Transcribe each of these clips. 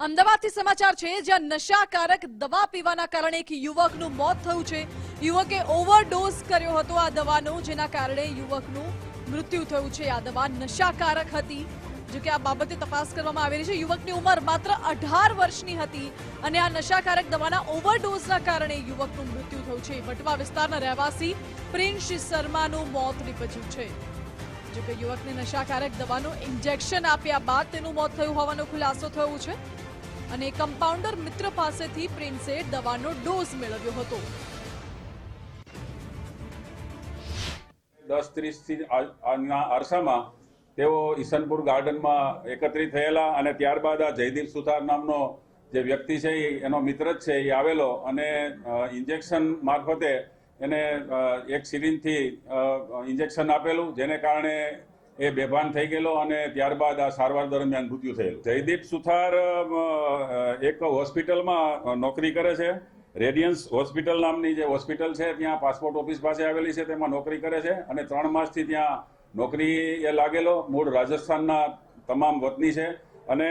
અમદાવાદથી સમાચાર છે, જ્યાં નશાકારક દવા પીવાના કારણે એક યુવકનું મોત થયું છે. યુવકે ઓવરડોઝ કર્યો હતો આ દવાનો, જેના કારણે યુવકનું મૃત્યુ થયું છે. આ દવા નશાકારક હતી, જો કે આ બાબતે તપાસ કરવામાં આવેલી છે. યુવકની ઉંમર માત્ર અઢાર વર્ષની હતી અને આ નશાકારક દવાના ઓવરડોઝના કારણે યુવકનું મૃત્યુ થયું છે. વટવા વિસ્તારના રહેવાસી પ્રિન્સ શર્માનું મોત નીપજ્યું છે. જો કે યુવકને નશાકારક દવાનું ઇન્જેક્શન આપ્યા બાદ તેનું મોત થયું હોવાનો ખુલાસો થયો છે. અને કમ્પાઉન્ડર મિત્ર પાસેથી પ્રિન્સે દવાનો ડોઝ મેળવ્યો હતો. દસ ત્રીસથી થી અરસામાં તેઓ ઈસનપુર ગાર્ડનમાં એકત્રિત થયેલા અને ત્યારબાદ આ જયદીપ સુથાર નામનો જે વ્યક્તિ છે એનો મિત્ર જ છે એ આવેલો અને ઇન્જેક્શન મારફતે એને એક સિરિંજથી ઇન્જેક્શન આપેલું, જેને કારણે એ બેભાન થઈ ગયેલો અને ત્યારબાદ આ સારવાર દરમિયાન મૃત્યુ થયેલું. જયદીપ સુથાર એક હોસ્પિટલમાં નોકરી કરે છે. રેડિયન્સ હોસ્પિટલ નામની જે હોસ્પિટલ છે, ત્યાં પાસપોર્ટ ઓફિસ પાસે આવેલી છે, તેમાં નોકરી કરે છે અને ત્રણ માસથી ત્યાં નોકરી એ લાગેલો. મૂળ રાજસ્થાનના તમામ વતની છે. અને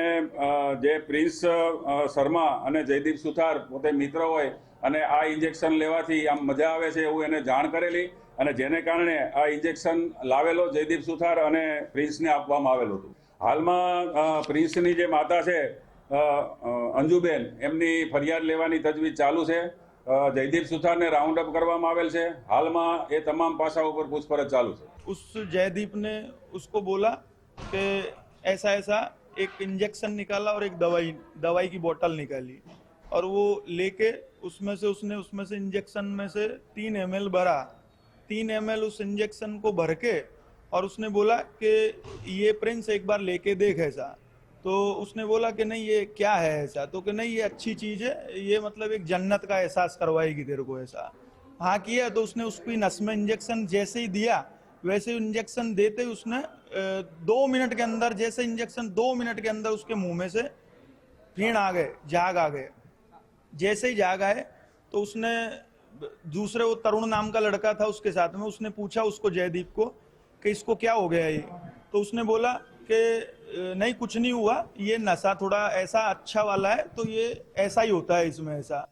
જે પ્રિન્સ શર્મા અને જયદીપ સુથાર પોતે મિત્ર હોય અને આ ઇન્જેક્શન લેવાથી આમ મજા આવે છે એવું એને જાણ કરેલી. અને જેને કારણે આ ઇન્જેક્શન લાવેલો જયદીપ સુથાર અને પ્રિન્સને આપવામાં આવેલું હતું હાલમાં અ, પ્રિન્સની જે માતા છે અ, અ, અંજુબેન એમની ફરિયાદ લેવાની તજવીજ ચાલુ છે અ, જયદીપ સુથારને રાઉન્ડ અપ કરવામાં આવેલ છે હાલમાં એ તમામ પાસા ઉપર પૂછપરછ ચાલુ છે उस जयदीप ने उसको बोला कि ऐसा ऐसा एक इंजेक्शन निकाला और एक दवाई दवाई की बोतल निकाली और वो लेके उसमें से उसने उसमें से इंजेक्शन में से तीन एम भरा तीन एम उस इंजेक्शन को भर के और उसने बोला कि ये प्रिंस एक बार लेके देख ऐसा। तो उसने बोला कि नहीं, ये क्या है ऐसा? तो कि नहीं, ये अच्छी चीज़ है, ये मतलब एक जन्नत का एहसास करवाएगी तेरे को ऐसा। हाँ किया तो उसने उसकी नस में इंजेक्शन जैसे ही दिया, वैसे इंजेक्शन देते ही उसने दो मिनट के अंदर, जैसे इंजेक्शन दो मिनट के अंदर उसके मुँह में से फीण आ गए, जाग आ गए। जैसे ही जाग आए तो उसने दूसरे वो तरुण नाम का लड़का था उसके साथ में, उसने पूछा उसको जयदीप को कि इसको क्या हो गया ये? तो उसने बोला कि नहीं, कुछ नहीं हुआ, ये नशा थोड़ा ऐसा अच्छा वाला है तो ये ऐसा ही होता है इसमें ऐसा।